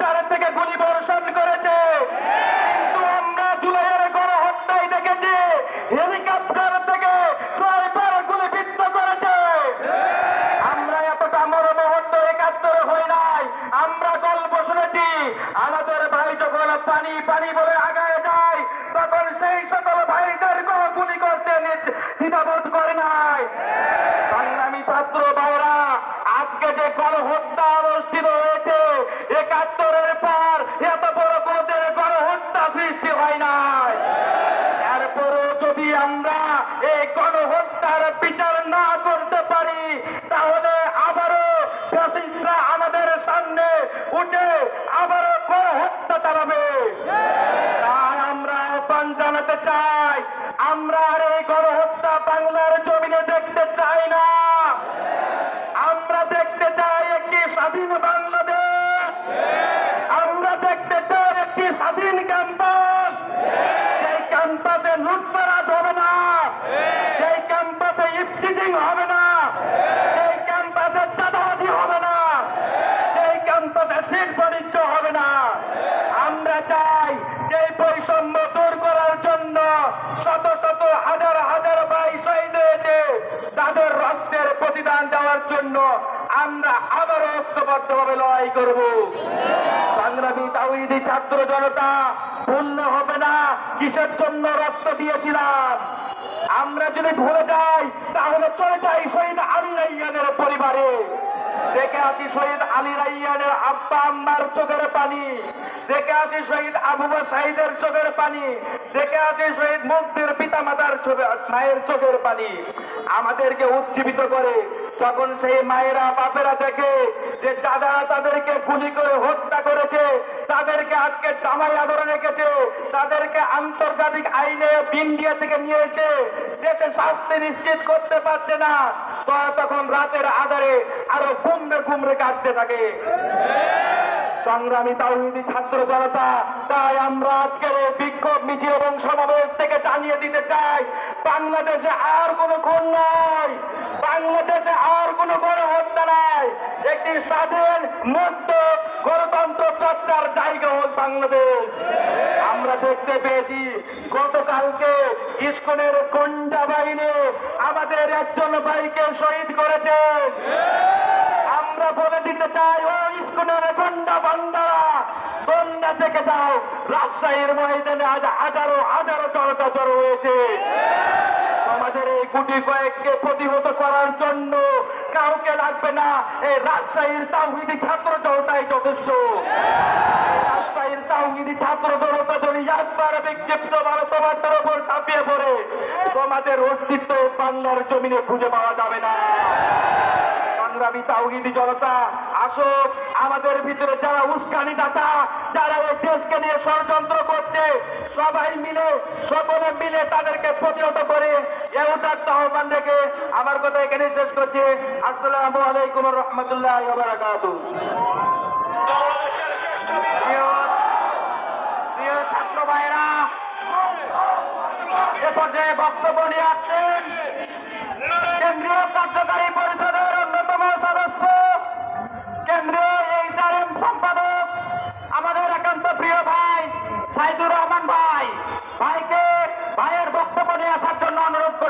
Helicopter থেকে গুলি বর্ষণ করেছে। কিন্তু আমরা জুলাইয়ের গণহত্যায় দেখেছি, হেলিকপ্টার থেকে স্নাইপার গুলি বিদ্ধ করেছে। আমরা এতটা মরমহত্ব একাত্তর হই নাই, আমরা গল্প শুনেছি। আমাদের ভাই যখন পানি পানি বলে আগায় যায়, তখন সেই সকল ভাইদের গুলি করতে দ্বিধাবোধ করে নাই। সংগ্রামী ছাত্র ভাইরা, আজকে যে গণহত্যা গণহত্যা হয় নাই। এরপরও যদি আমরা এই গণহত্যার বিচার না করতে পারি, তাহলে আবারও ফ্যাসিস্টরা আমাদের সামনে উঠে আবারও গণহত্যা চালাবে। তাই আমরা আহ্বান জানাতে চাই, আমরা আর এই গণহত্যা বাংলার জমিনে দেখতে চাই না। আমরা দেখতে চাই একটি স্বাধীন বাংলাদেশ। আমরা দেখতে চাই একটি স্বাধীন ক্যাম্পাস সেই ক্যাম্পাসে লুটপারাজ হবে না সেই ক্যাম্পাসে ইফটিজিং হবে না সেই ক্যাম্পাসে চাঁদাবাজি হবে না সেই ক্যাম্পাসে সিট বাণিজ্য হবে না আমরা চাই যে বৈষম্য দূর করার জন্য শত শত হাজার হাজার ভাই শহীদ হয়েছে তাদের রক্তের প্রতিদান দেওয়ার জন্য আমরা আবারও ঐক্যবদ্ধভাবে লড়াই করব। সংগ্রামী তাওহিদি ছাত্র জনতা, পূর্ণ হবে না, কিসের জন্য রক্ত দিয়েছিলাম? আমরা যদি ভুলে যাই, তাহলে চলে যাই শহীদ রাইয়ানের পরিবারে। দেখে আসি শহীদ আলী রাইয়ানের আব্বা আম্মার চোখের পানি। দেখে আসি শহীদ আবু সাইদের চোখের পানি। দেখে আসি শহীদ মুক্তির পিতা মাতার মায়ের চোখের পানি। আমাদেরকে উজ্জীবিত করে তখন সেই মায়েরা বাপেরা দেখে যে চাঁদারা তাদেরকে গুলি করে হত্যা করেছে, তাদেরকে আজকে জামাই আদরে রেখেছে, তাদেরকে আন্তর্জাতিক আইনে ইন্ডিয়া থেকে নিয়ে এসে দেশে শাস্তি নিশ্চিত করতে পারছে না। তখন রাতের আধারে আরও গুমরে গুমরে কাটতে থাকে। সংগ্রামী তাওহিদি ছাত্র জনতা, তাই আমরা আজকের এই বিক্ষোভ মিছিল এবং সমাবেশ থেকে জানিয়ে দিতে চাই, বাংলাদেশে আর কোনো খুন নাই। বাংলাদেশে আর কোনো গণহত্যা নাই। একটি স্বাধীন, মুক্ত, গণতন্ত্র চর্চার জায়গা হোক বাংলাদেশ। দেখতে পেয়েছি। গতকালকে ইস্কনের কন্ডা বাহিনী আমাদের একজন ভাইকে শহীদ করেছে। আমরা বলে দিতে চাই, ও ইস্কনের গন্ডা বান্দারা গন্ডা থেকে যাও। রাজশাহীর ময়দানে আজ হাজারো হাজারো জনতা জড়ো হয়েছে। আমাদের এই গুটি কয়েককে প্রতিহত করার জন্য কাউকে লাগবে না। এই রাজশাহীর তাহিদি ছাত্র জনতাই যথেষ্ট। রাজশাহীর তাহিদি ছাত্র জনতা যদি একবার বিক্ষিপ্ত ভাবে তোমাদের উপর চাপিয়ে পড়ে তোমাদের অস্তিত্ব বাংলার জমিনে খুঁজে পাওয়া যাবে না। সংগ্রামী তাহিদি জনতা আসো আমাদের ভিতরে যারা উস্কানি দাতা, যারা এই দেশকে নিয়ে ষড়যন্ত্র করছে, সবাই মিলে, সকলে মিলে তাদেরকে প্রতিহত করে এটার আহ্বান রেখে আমার কথা এখানে শেষ করছি। আসসালামু আলাইকুম রহমতুল্লাহ ছাত্র এ বক্তব্য নিয়ে আসছেন কেন্দ্রীয় কার্যকারী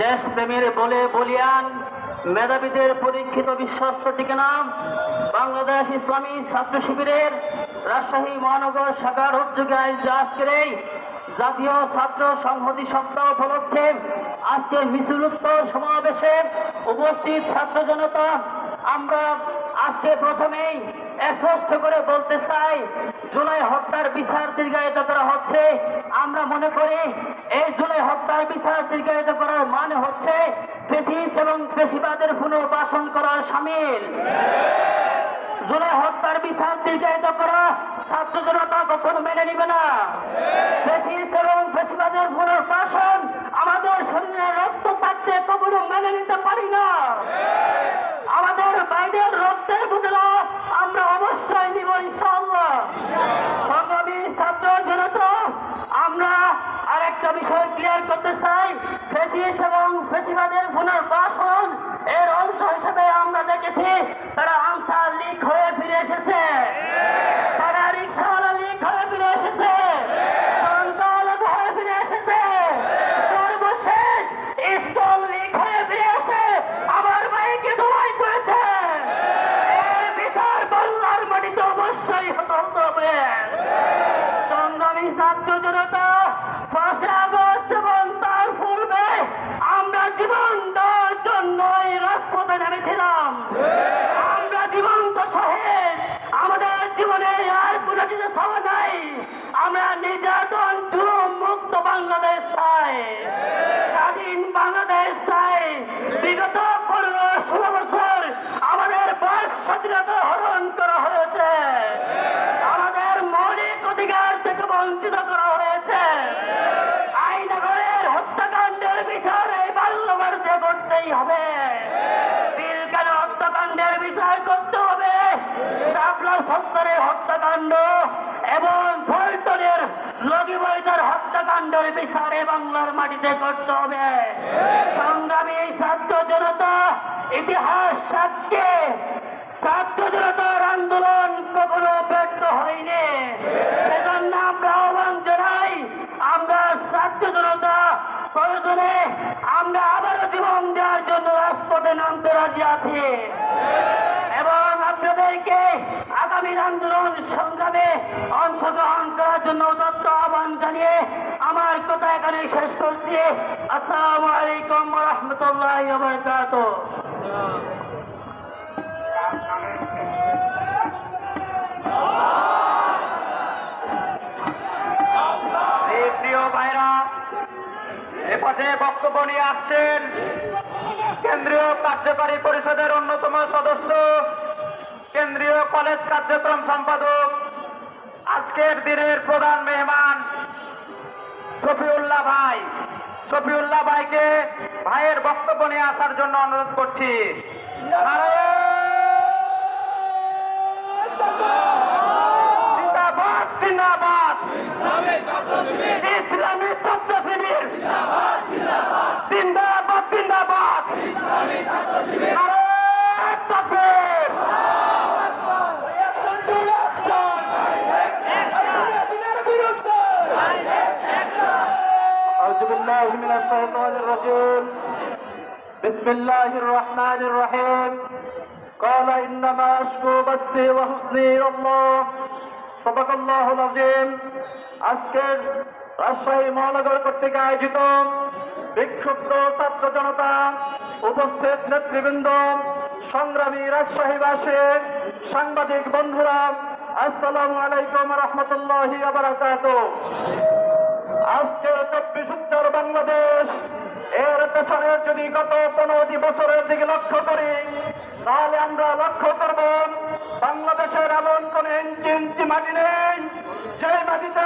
দেশপ্রেমের বলে বলিয়ান মেধাবীদের পরীক্ষিত বিশ্বস্ত ঠিকানা বাংলাদেশ ইসলামী ছাত্র শিবিরের রাজশাহী মহানগর শাখার উদ্যোগে আয়োজিত আজকের এই জাতীয় ছাত্র সংহতি সপ্তাহ উপলক্ষে আজকের মিছিলোত্তর সমাবেশে উপস্থিত ছাত্র জনতা, আমরা আজকে প্রথমেই স্পষ্ট করে বলতে চাই, জুলাই হত্যার বিচার দীর্ঘায়িত করা হচ্ছে। আমরা মনে করি, এই জুলাই হত্যার বিচার দীর্ঘায়িত করার মানে হচ্ছে ফেসিস্ট এবং পেশিবাদের পুনর্বাসন করার সামিল। জুলাই হত্যার বিচার দীর্ঘায়িত করা ছাত্র জনতা কখনো মেনে নিবে না। ফেসিস্ট এবং ফেসিবাদের পুনর্বাসন আমাদের শরীরে রক্ত থাকতে কখনো মেনে নিতে পারি না। আরেকটা বিষয় ক্লিয়ার করতে চাই ফেসিস্ট এবং ফেসিবাদের পুনর্বাসন এর অংশ হিসেবে আমরা দেখেছি জীবনে আর কোনো কিছু ছাওয়া নাই। আমরা নির্যাতন মুক্ত বাংলাদেশ চাই। স্বাধীন বাংলাদেশ চাই। বিগত পনেরো, ষোলো বছর আমাদের বয়স স্বাধীনতা হরণ করা হয়েছে। শাপলা সত্তরের হত্যাকাণ্ড এবং ফলটনের লগি বৈদার হত্যাকাণ্ডের বিচারে বাংলার মাটিতে করতে হবে। সংগ্রামী ছাত্র জনতা, ইতিহাস সাক্ষী। ছাত্র জনতার আন্দোলন কখনো ব্যর্থ হয়নি। সেজন্য আমরা আহ্বান জানাই, আমরা ছাত্র জনতা প্রয়োজনে আমরা আবারও জীবন দেওয়ার জন্য রাজপথে নামতে রাজি আছি। এবং আপনাদেরকে আগামী আন্দোলন সংগ্রামে অংশগ্রহণ করার জন্য দত্ত আহ্বান জানিয়ে আমার কথা এখানে শেষ করছি। আসসালামু আলাইকুম রহমতুল্লাহ পথে বক্তব্য নিয়ে আসছেন কেন্দ্রীয় কার্যকারী পরিষদের অন্যতম সদস্য, কেন্দ্রীয় কলেজ কার্যক্রম সম্পাদক, আজকের দিনের প্রধান মেহমান শফিউল্লাহ ভাই। শফিউল্লাহ ভাইকে ভাইয়ের বক্তব্য নিয়ে আসার জন্য অনুরোধ করছি। জিন্দাবাদ জিন্দাবাদ। ইসলামী ছাত্র শিবির। بالله من الشيطان الرجيم بسم الله الرحمن الرحيم قال إنما أشكو بثي وحزني إلى الله صدق الله العظيم আজকের রাজশাহী মহানগর কর্তৃক আয়োজিত বিক্ষুব্ধ ছাত্র জনতা, উপস্থিত নেতৃবৃন্দ, সংগ্রামী রাজশাহীবাসী, সাংবাদিক বন্ধুরা, আসসালামু আলাইকুম রহমতুল্লাহি আজকে চব্বিশ উত্তর বাংলাদেশ, এর পেছনে যদি গত পনেরোটি বছরের দিকে লক্ষ্য করি, তাহলে আমরা লক্ষ্য করব বাংলাদেশের এমন কোন ইঞ্চি ইঞ্চি মাটি নেই যে মাটিতে